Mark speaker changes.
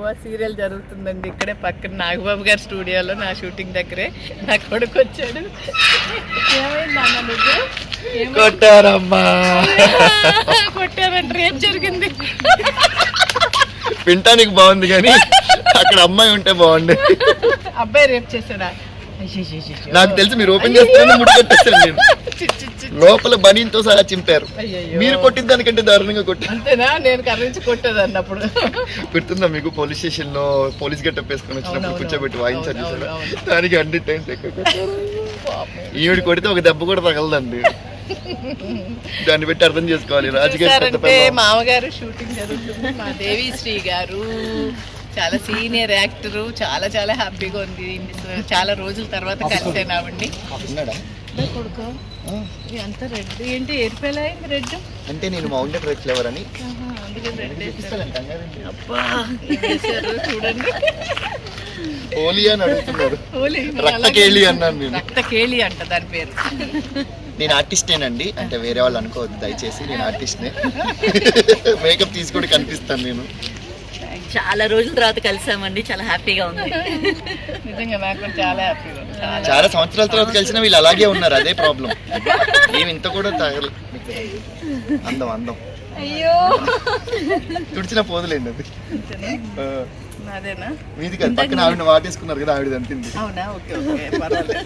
Speaker 1: Goa serial జరుగుతుందండి ఇక్కడే పక్కన నాగబాబు గారి స్టూడియోలో నా షూటింగ్ దగ్గరే. నా కొడుకు వచ్చాడు. నువ్వు?
Speaker 2: కొట్టారమ్మా.
Speaker 1: కొట్టారంటే. రేపు జరిగింది.
Speaker 2: వింటానికి బాగుంది కానీ అక్కడ అమ్మాయి ఉంటే బాగుంది
Speaker 1: అబ్బాయి రేపు చేశాడా.
Speaker 2: నాకు తెలిసి మీరు ఓపెన్ చేస్తున్నా ముడి లోపల బనీన్తో సహా చింపారు
Speaker 1: అయ్యయ్యో.
Speaker 2: మీరు కొట్టిన దానికంటే దారుణంగా కొట్టారు గుర్తుందా మీకు పోలీస్ స్టేషన్లో పోలీస్ గెటప్ వేసుకొని వచ్చినప్పుడు. కూర్చోబెట్టి వాయించారు చూసారా? దానికి అన్ని టైమ్స్ ఎక్కువ కొట్టారు.
Speaker 1: పాపం.
Speaker 2: ఈవిడ కొడితే ఒక దెబ్బ కూడా తగలదండి దాన్ని బట్టి అర్థం చేసుకోవాలి రాజకీయ.
Speaker 1: మామగారు షూటింగ్ జరుగుతుంది మా దేవిశ్రీ గారు చాలా సీనియర్ యాక్టర్ చాలా చాలా హ్యాపీగా ఉంది చాలా రోజుల తర్వాత కలిసానామండి
Speaker 2: ఉన్నాడా?
Speaker 1: కొడుకు. అంత రెడ్. ఏంటి అయింది రెడ్?
Speaker 2: అంటే నేను మౌంటైన్ రెడ్ ఫ్లేవర్ అని.
Speaker 1: చూడండి.
Speaker 2: హోలీ అని అడుగుతున్నారు. రక్తకేళి అన్నాను నేను.
Speaker 1: రక్త కేళి అంట దాని పేరు.
Speaker 2: నేను ఆర్టిస్టేనండి. అంటే వేరే వాళ్ళు అనుకోవద్దు దయచేసి నేను ఆర్టిస్ట్నే. మేకప్ తీసి కూడా కనిపిస్తాను నేను.
Speaker 3: చాలా రోజుల తర్వాత కలిసామండి చాలా హ్యాపీగా ఉంది.
Speaker 1: నిజంగా నాకు చాలా హ్యాపీగా ఉంది. చాలా
Speaker 2: సంవత్సరాల తర్వాత కలిసిన వీళ్ళు అలాగే ఉన్నారు అదే ప్రాబ్లం ఏమి ఇంత కూడా తగల అందం అందం.
Speaker 1: అయ్యో.
Speaker 2: తుడిచిన పోదులేండి అది. మీది కదా పక్కన ఆవిడ వాటేసుకున్నారు కదా ఆవిడ అంతింది
Speaker 1: అవునా? ఓకే ఓకే పర్వాలేదు.